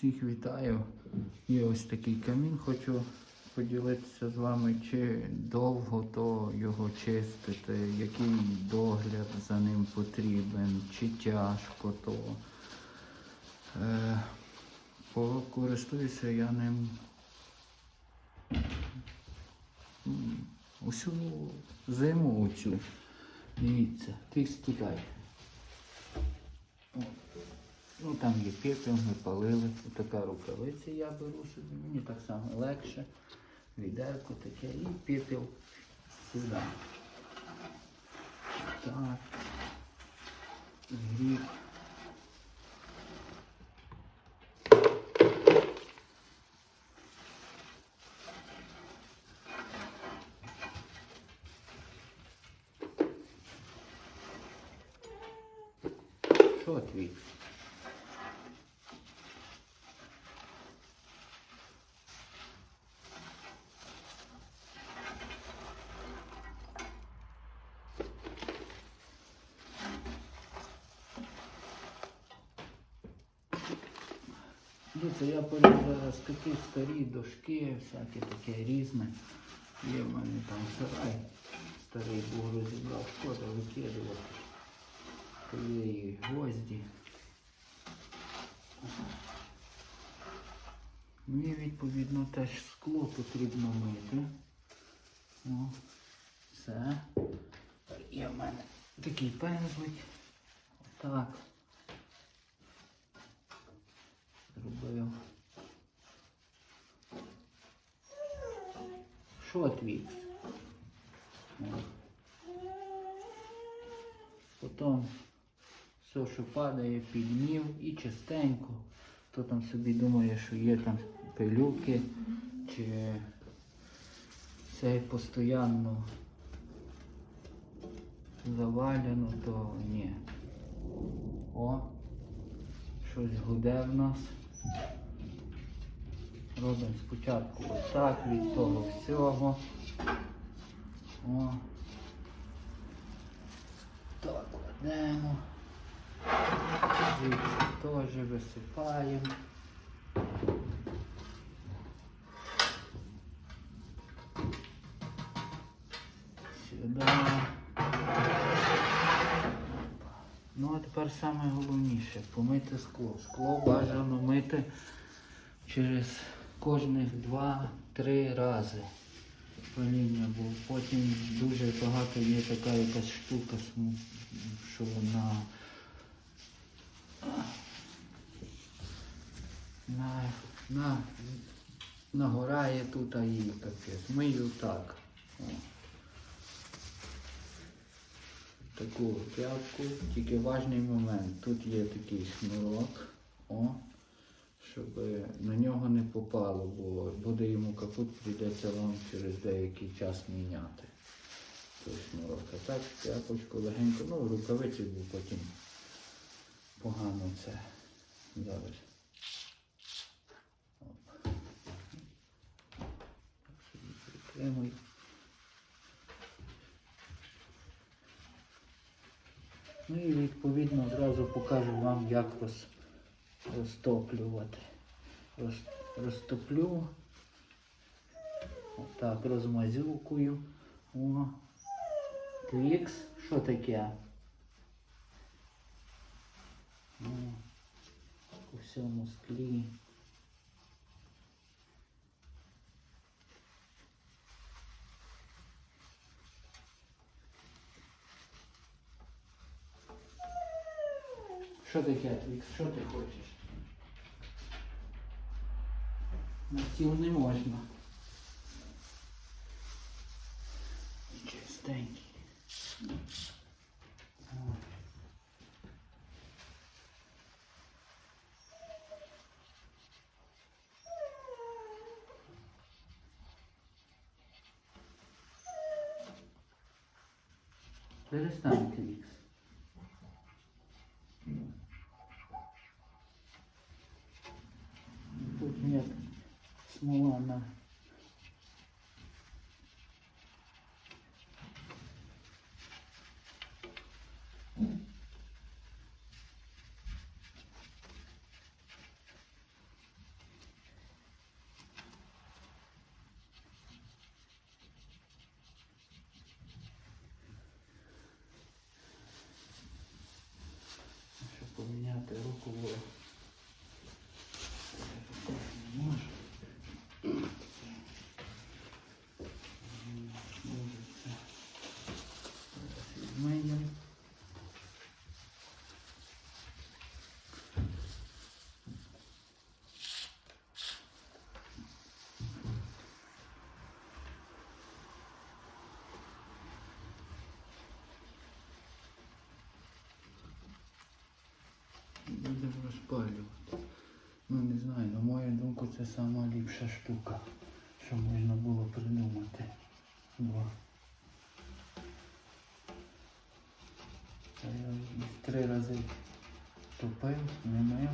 Всіх вітаю. Є ось такий камін, хочу поділитися з вами, чи довго то його чистити, який догляд за ним потрібен, чи тяжко то. Е, покористуюся я ним усю зиму оцю. Дивіться, ти стікай. О. Ну там є пепел, ми палили. Така рукавиця я беру собі, мені так само легше. Відерко таке і пепел сюди. Так. Гріб. Що твій? Дивіться, я зараз такі старі дошки, всяке таке різне. Є в мене там сарай. Старий був розібрав, шкода викидувати. То гвозді. Ну і відповідно теж скло потрібно мити. О, все. Є в мене такий пензлик. Так. Зробив. Що твій? Потім все, що падає, підмів і частенько. Хто там собі думає, що є там пилюки, чи це постійно завалено, то ні. О, щось гуде в нас. Робимо спочатку отак від того всього. О. Так, кладемо. Звідси теж висипаємо. Тепер саме головніше помити скло. Скло бажано мити через кожних 2-3 рази паління, бо потім дуже багато є така якась штука, що на, на, на, нагорає тут, а її капець. Мию так. О. Таку тряпку, тільки важний момент. Тут є такий шнурок, о, щоб на нього не попало, бо буде йому капут, прийдеться вам через деякий час міняти той шнурок. А так тряпочку легенько, ну рукавиці, бо потім погано це зараз. Оп. Так собі притримую. Ну і відповідно одразу покажу вам, як роз, розтоплювати. Роз, розтоплю. Отак, розмазюкую. О. Твікс. Що таке? О, по всьому склі. Що таке, Твікс? Що ти хочеш? На стіл не можна. Чистенький. О. Перестань, Твікс. Потім як смола на розпалювати. Ну не знаю, на мою думку, це сама ліпша штука, що можна було придумати. Бо я три рази топив, не мив.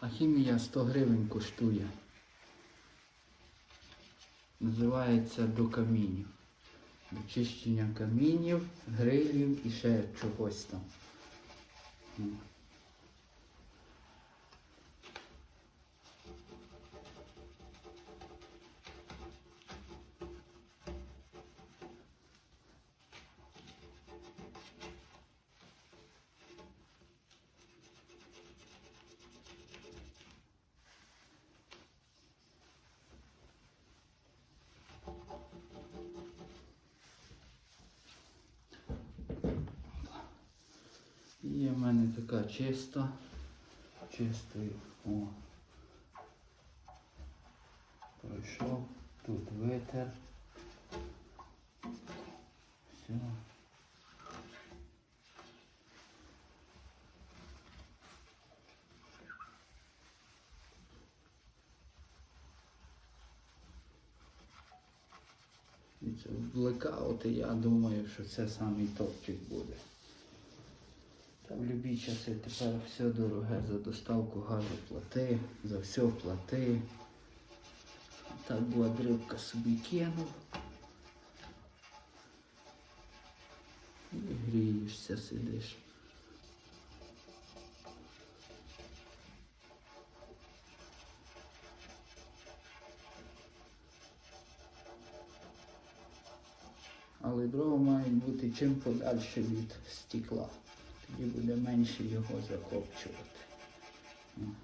А хімія 100 гривень коштує. Називається до камінів. До чищення камінів, грилів і ще чогось там. Є в мене така чиста. Чистою. О. Пройшов. Тут витер. Все. Блекаути, я думаю, що це самий топчик буде. В любі часи тепер все дороге, за доставку газу плати, за все плати. Так була дрибка собі кинув. І грієшся, сидиш. Але дрова мають бути чим подальше від стекла. Тоді буде менше його закопчувати. Ну.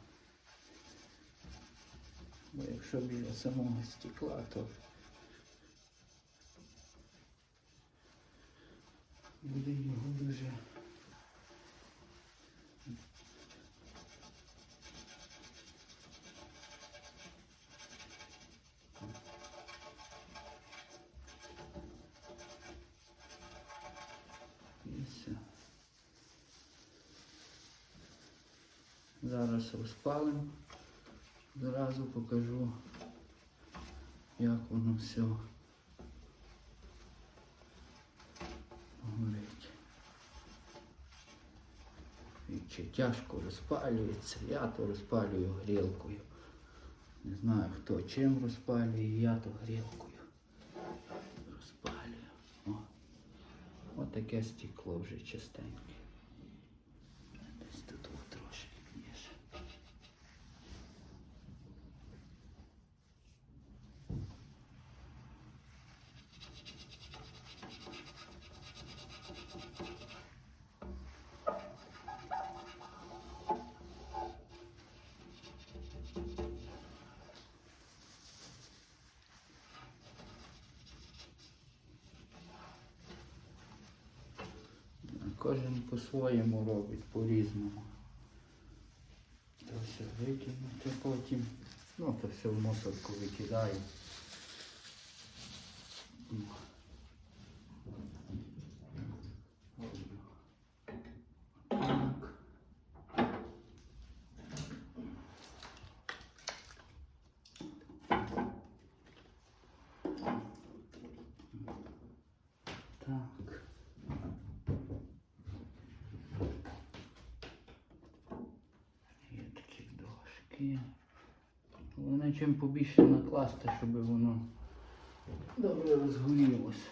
Бо якщо біля самого стекла, то буде його дуже. І все. Зараз розпалимо. Зразу покажу, як воно все горить. Чи тяжко розпалюється, я то розпалюю грілкою. Не знаю хто чим розпалює, я то грілкою розпалюю. О. Ось таке стекло вже чистеньке. Десь тут от трошки є. ще. Кожен по-своєму робить, по-різному. То все викинути потім. Ну, то все в мусорку викидаю. Так. Так. Є такі Вони чим побільше накласти, щоб воно добре розгорілося.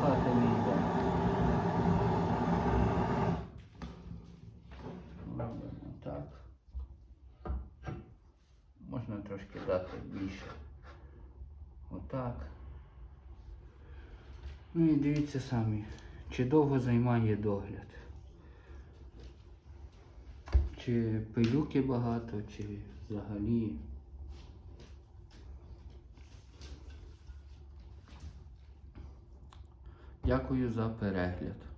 хати не йде. Робимо так. Можна трошки дати більше. Отак. Ну і дивіться самі, чи довго займає догляд. Чи пилюки багато, чи взагалі. Дякую за перегляд.